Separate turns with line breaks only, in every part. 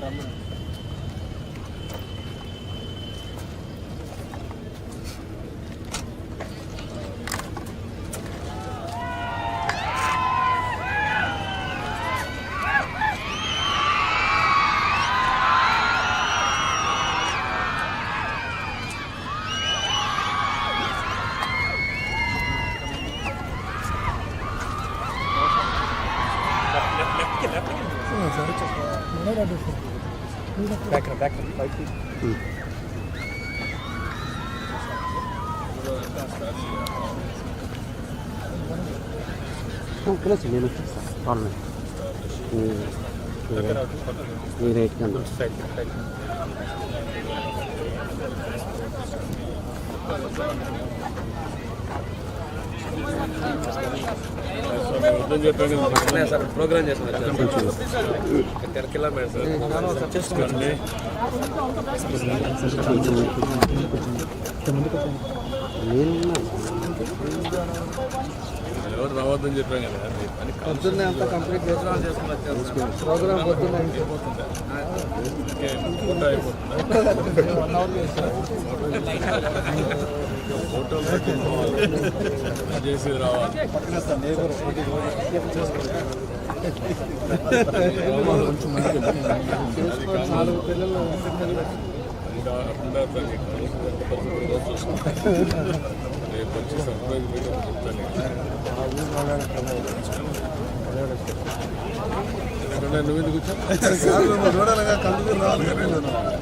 Gracias. పిలవచ్చు నేను వచ్చేస్తాను ప్రాబ్లం ఈ రేట్ కన్నా
సార్ ప్రోగ్రామ్ ఎవరు రావద్దని చెప్పాం కదా
పొద్దున్నే అంతా కంప్లీట్ చేసి ప్రోగ్రామ్ పొద్దున్నే
ఫోటో అయిపోతుంది?
వన్ అవర్ చేస్తారు
చేసి రావాలి రేపు వచ్చి సర్ప్రైజ్ చెప్తాను నువ్వు ఎందుకు వచ్చావు
చూడాలిగా రావాలి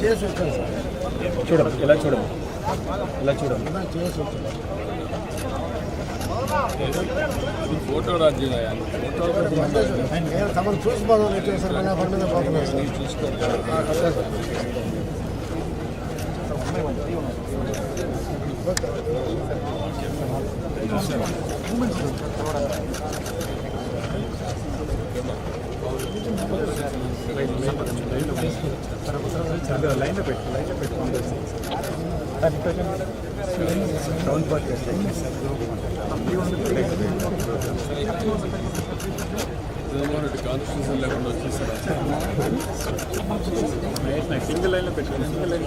చేసి
చేసి
చూడము ఇలా చూడము
చేసి వచ్చాను
ఫోటో రాజ్యం ఫోటో
తమను పని మీద పోతున్నాను సార్
చూసుకో జగన్మోహన్ కాన్స్టిట్యూషన్ లేకుండా వచ్చేసాడు సింగిల్ లైన్లో పెట్టుకోండి సింగిల్ లైన్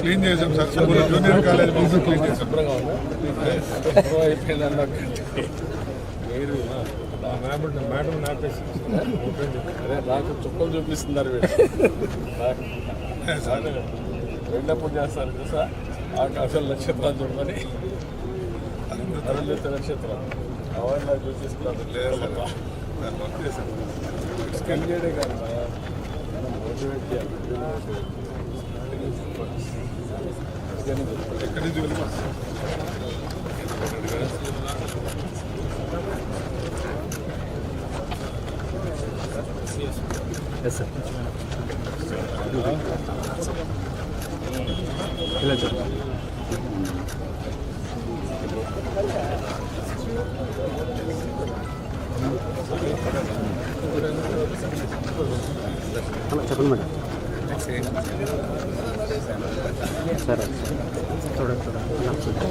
క్లీన్ చేసాం సార్. జూనియర్ కాలేజ్ మొత్తం క్లీన్ చేసాం. మీరు మేడం నాపేసి అదే. నాకు చుక్కలు చూపిస్తున్నారు వీడు వెళ్ళప్పుడు చేస్తారు చూసా ఆకాశం నక్షత్రాలు చూడమని. నక్షత్రం. అవన్నీ చూపిస్తున్నారు లేదు. స్కెన్ చేయడే కాదు మనం మోటివేట్ చేయాలి ఎక్కడి నుంచి వెళ్ళిపోతాం
ఎస్ సార్ ఇలా చూడండి చెప్పండి మేడం.
సరే చూడండి చూడండి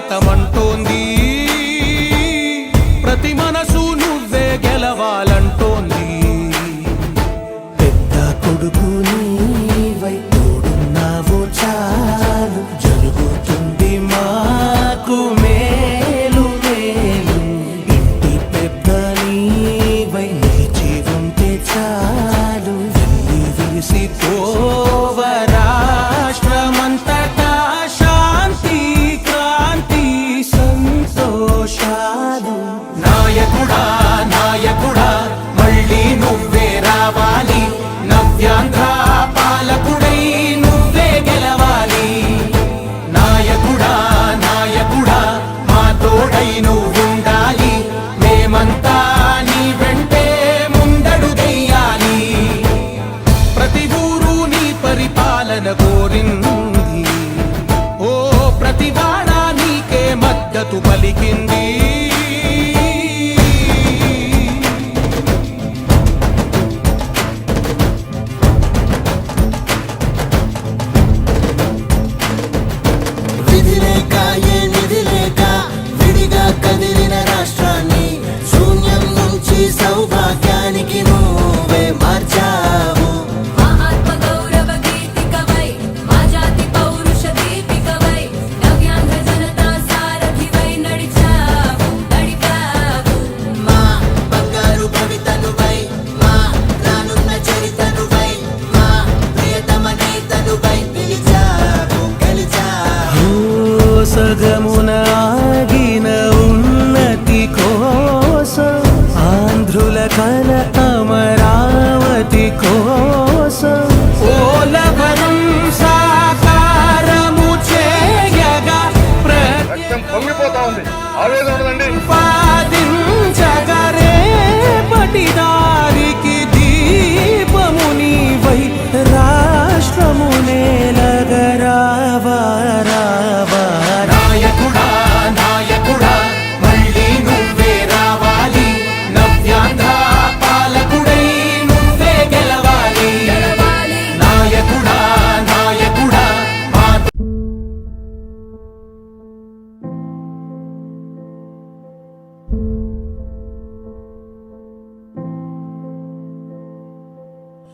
que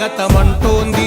స్వాగతమంటోంది.